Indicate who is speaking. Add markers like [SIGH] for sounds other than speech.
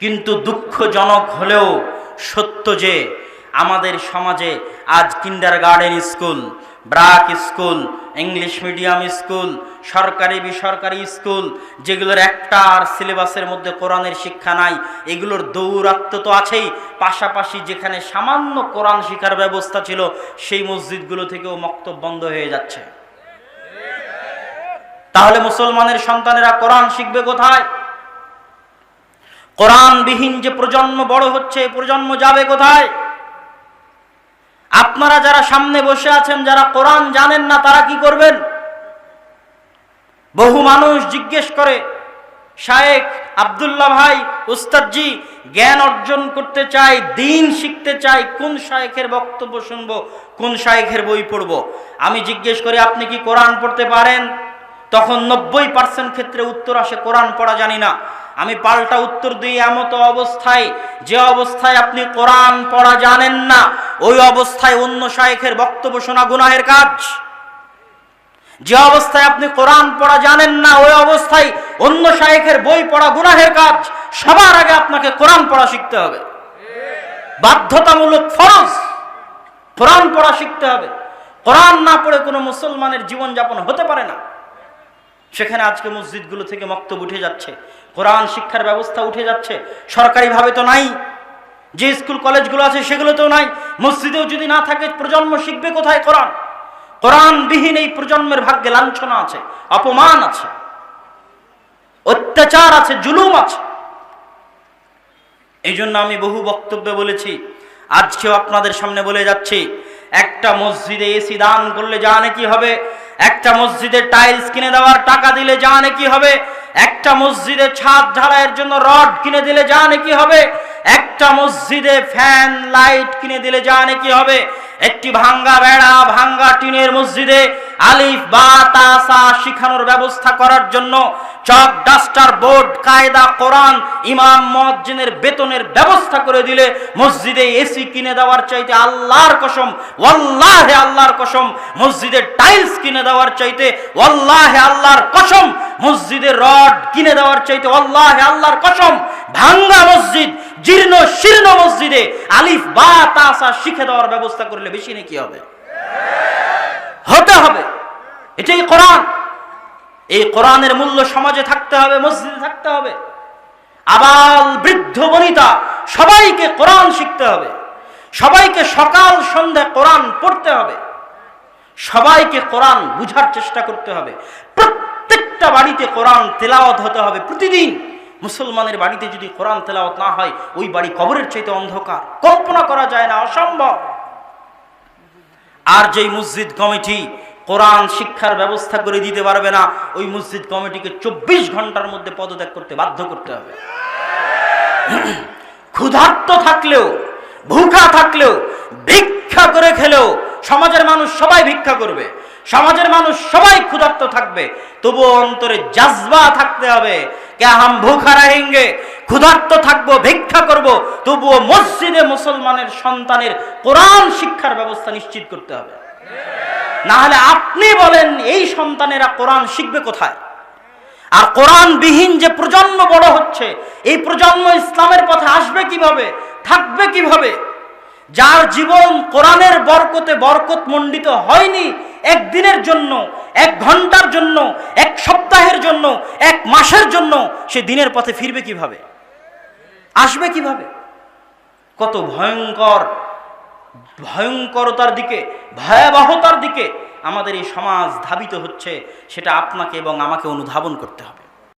Speaker 1: কিন্তু দুঃখজনক হলেও সত্য যে আমাদের সমাজে আজ kindergarten school BRAC school English medium school সরকারি, বেসরকারি স্কুল যেগুলোর একটা আর সিলেবাসের মধ্যে কোরআনের শিক্ষা নাই, এগুলোর দৌরাত্ম তো আছেই। পাশাপাশি যেখানে সামান্য কোরআন শিক্ষার ব্যবস্থা ছিল, সেই মসজিদগুলো থেকেও মক্তব বন্ধ হয়ে যাচ্ছে। তাহলে মুসলমানের সন্তানেরা কোরআন শিখবে কোথায়? কোরআনবিহীন যে প্রজন্ম বড় হচ্ছে প্রজন্ম যাবে কোথায়? আপনারা যারা সামনে বসে আছেন, যারা কোরআন জানেন না, তারা কি করবেন? বহু মানুষ জিজ্ঞেস করে, শায়েখ আব্দুল্লাহ ভাই, উস্তাদজি, জ্ঞান অর্জন করতে চাই, দিন শিখতে চাই, কোন শায়েখের বক্তব্য শুনব, কোন শায়েখের বই পড়ব? আমি জিজ্ঞেস করি, আপনি কি কোরআন পড়তে পারেন? তখন নব্বই পার্সেন্ট ক্ষেত্রে উত্তর আসে, কোরআন পড়া জানি না। আমি পাল্টা উত্তর দিই এমতো অবস্থায়, যে অবস্থায় আপনি কোরআন পড়া জানেন না, ওই অবস্থায় অন্য শায়েখের বক্তব্য শোনা গুনাহের কাজ। যে অবস্থায় আপনি কোরআন পড়া জানেন না, ওই অবস্থায় অন্য শায়েখের বই পড়া গুনাহের কাজ, সবার আগে আপনাকে কোরআন পড়া শিখতে হবে। বাধ্যতামূলক ফরজ কোরআন পড়া শিখতে হবে। কোরআন না পড়ে কোনো মুসলমানের জীবনযাপন হতে পারে না। সেখানে আজকে মসজিদগুলো থেকে মক্তব উঠে যাচ্ছে, কোরআন শিক্ষার ব্যবস্থা উঠে যাচ্ছে, সরকারিভাবে তো নাই, যে স্কুল কলেজগুলো আছে সেগুলোতেও নাই, মসজিদেও যদি না থাকে প্রজন্ম শিখবে কোথায় কোরআন? কোরআনবিহীন এই প্রজন্মের ভাগ্যে লাঞ্ছনা আছে, অপমান আছে, অত্যাচার আছে, জুলুম আছে। এই জন্য আমি বহু বক্তব্যে বলেছি, আজকেও আপনাদের সামনে বলে যাচ্ছি, একটা মসজিদে এসি দান করলে জানে কি হবে? একটা মসজিদে টাইলস কিনে দেওয়ার টাকা দিলে জানে কি হবে? একটা মসজিদে ছাদ ঢালাইয়ের জন্য রড কিনে দিলে জানে কি হবে? একটা মসজিদে ফ্যান লাইট কিনে দিলে জানে কি হবে? একটি ভাঙ্গা বেড়া, ভাঙ্গা টিনের মসজিদে আলিফ, বা তাসা শিখানোর ব্যবস্থা করার জন্য চক, ডাস্টার, বোর্ড, কায়দা, কোরআন, ইমাম মজ্জিনের বেতনের ব্যবস্থা করে দিলে মসজিদে এসি কিনে দেওয়ার চাইতে আল্লাহর কসম, ওয়াল্লাহে আল্লাহর কসম মসজিদের টাইলস কিনে দেওয়ার চাইতে ওয়াল্লাহে আল্লাহর কসম মসজিদের রড কিনে দেওয়ার চাইতে ওয়াল্লাহে আল্লাহর কসম, ভাঙ্গা মসজিদ, জীর্ণ, শীর্ণ মসজিদে আলিফ, বা তাসা শিখে দেওয়ার ব্যবস্থা করলে বেশি নাকি হবে? হতে হবে। এটাই কোরআন। এই কোরআনের মূল্য সমাজে থাকতে হবে, মসজিদে থাকতে হবে। আবাল বৃদ্ধ বনিতা, সবাইকে কোরআন শিখতে হবে। সবাইকে সকাল সন্ধ্যা কোরআন পড়তে হবে। সবাইকে কোরআন বুঝার চেষ্টা করতে হবে। প্রত্যেকটা বাড়িতে কোরআন তেলাওয়াত হতে হবে প্রতিদিন। মুসলমানের বাড়িতে যদি কোরআন তেলাওয়াত না হয়, ওই বাড়ি কবরের চাইতে অন্ধকার। কল্পনা করা যায় না, অসম্ভব। আর যেই মসজিদ কমিটি কোরআন শিক্ষার ব্যবস্থা করে দিতে পারবে না, ওই মসজিদ কমিটিকে চব্বিশ ঘণ্টার মধ্যে পদত্যাগ করতে বাধ্য করতে হবে। [CLEARS THROAT] ক্ষুধার্ত থাকলেও, ভুখা থাকলেও, ভিক্ষা করে খেলেও সমাজের মানুষ সবাই ভিক্ষা করবে, সমাজের মানুষ সবাই ক্ষুধার্ত থাকবে তবু অন্তরে জাজবা থাকতে হবে, কে হাম ভুখা রাহেঙ্গে, ক্ষুধার্ত থাকব, ভিক্ষা করব, তবুও মসজিদে মুসলমানের সন্তানের কোরআন শিক্ষার ব্যবস্থা নিশ্চিত করতে হবে। না হলে আপনি বলেন, এই সন্তানেরা কোরআন শিখবে কোথায়? আর কোরআন বিহীন যে প্রজন্ম বড় হচ্ছে, এই প্রজন্ম ইসলামের পথে আসবে কীভাবে? থাকবে কীভাবে? যার জীবন কোরআনের বরকতে বরকত মণ্ডিত হয়নি একদিনের জন্য, এক ঘণ্টার জন্য, এক সপ্তাহের জন্য, এক মাসের জন্য, সে দিনের পথে ফিরবে কীভাবে? আসবে কীভাবে? কত ভয়ঙ্কর ভয়ঙ্করতার দিকে, ভয়াবহতার দিকে আমাদের এই সমাজ ধাবিত হচ্ছে, সেটা আপনাকে এবং আমাকে অনুধাবন করতে হবে।